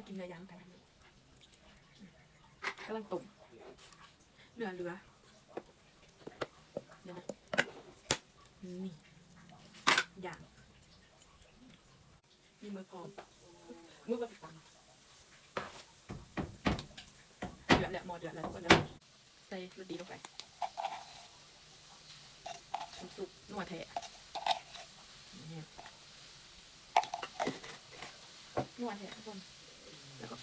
ก็กินเนื้อย่างกันกำลังตุ่มเนื้อเรือเดี๋ยวนะนี่อย่างมีมือกรองมือก็ติดตังเดือดแล้วหมอเดือดแล้วกคนเดี๋ยวใส่รสดีลงไปน้ำซุปนัวแทะนี่นัวแทะทุกคน แล้วก็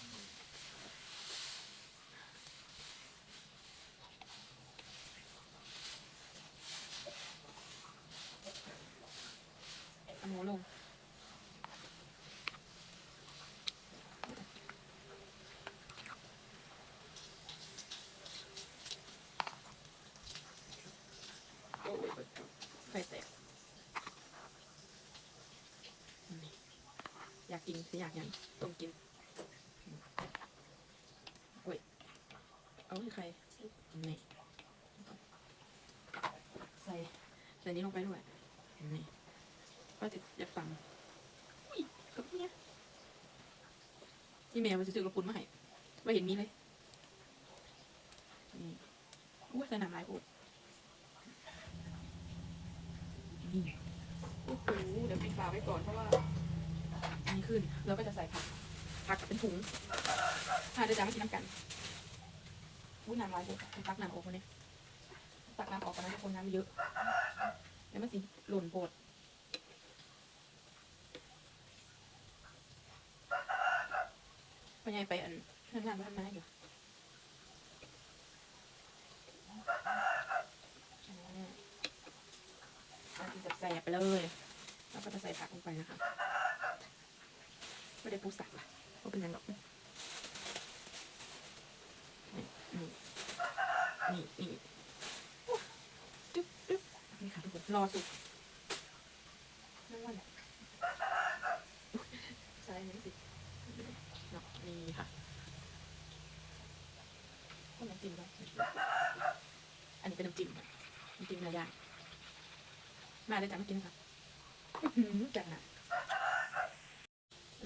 เอาหมูลงโอ้ยไฟแตกนี่อยากกินสิอยากยังต้องกินโอ้ย เอาให้ใครนี่ใส่ใส่นี้ลงไปด้วยนี่ก็จะอยากฟังอุ้ยกับเนี้ยนี่แมวมันจะซื้อกระปุนมาให้ไม่เห็นมีเลยนี่อุ้ยสน้ำลายพูดนี่โอ้โหเดี๋ยวปิดฝาไว้ก่อนเพราะว่าอันนี้ขึ้น แล้วก็จะใส่ผักผักเป็นถุงถ้าเดี๋ยวจะมากินน้ำกัน อุ้ยน้ำลายเลยตักน้ำออกคนนี้ตักน้ำออกกันนะทุกคนน้ำเยอะเดี๋ยวมันสิหล่นโบดพอใหายไปอันทำงานบ้านไม้อยู่อืมอากินแสบไปเลย แล้วก็จะใส่ผักลงไปนะคะ ไม่ได้ปูสักล่ะเพราะเป็นยังกนี่นี่ นี่นี่จึ๊บจึ๊บนี่ค่ะทุกคนรอสุกนั่วันแหละใส่อันนี้สิเนาะนี่ค่ะก็น้ำจิ้มไว้อันนี้เป็นน้ำจิ้มค่ะน้ำจิ้มเนื้อย่างมาเลยจ้ะมากินค่ะอื้อหือจังนะ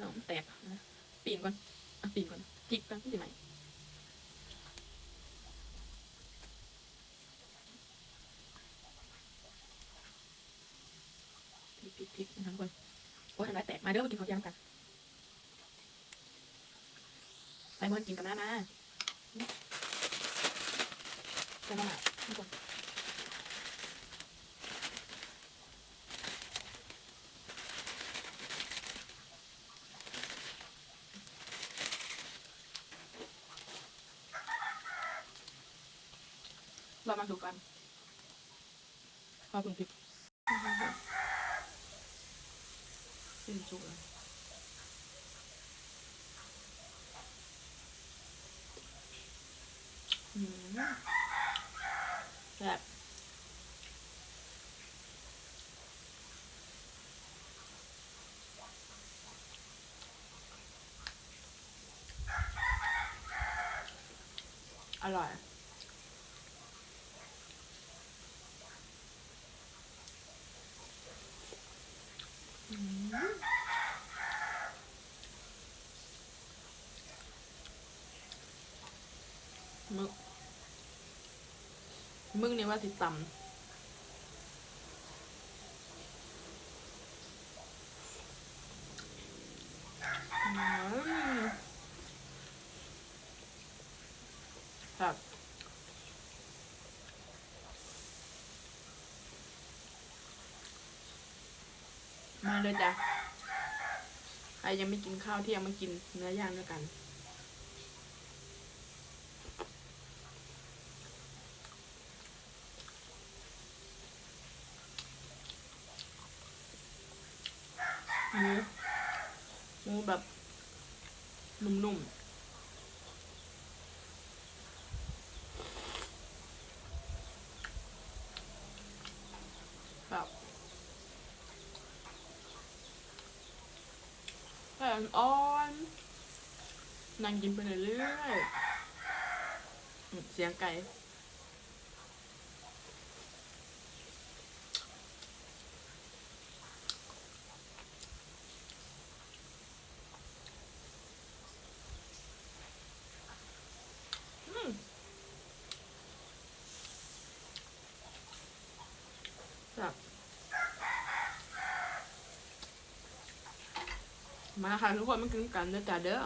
น้องแตกนะปีนก่อนปีนก่อนพลิกก่อนที่ไหน ลิกพลิกพลิกนะคะทุกคนโอ้ยทำไรแตกมาเด้อมากินข้าวยำกันไปมอนกินกันนะนะใส่มะนาวทุกคนเรามาดูกันพอเพิ่งพ ริกเป็นจุกเลยอืมแบบอร่อย มึก มึกนี่ว่าติดต่ำครับมาเลยจ้ะใครยังไม่กินข้าวเที่ยงมากินเนื้อย่างด้วยกัน หมูหมูแบบ นุ่มๆแบบแผ่นอ่อนนั่งกินไปเรื่อยๆเสียงไก่ จับมาค่ะทุกคนมากินกันเด้อจ้าเด้อ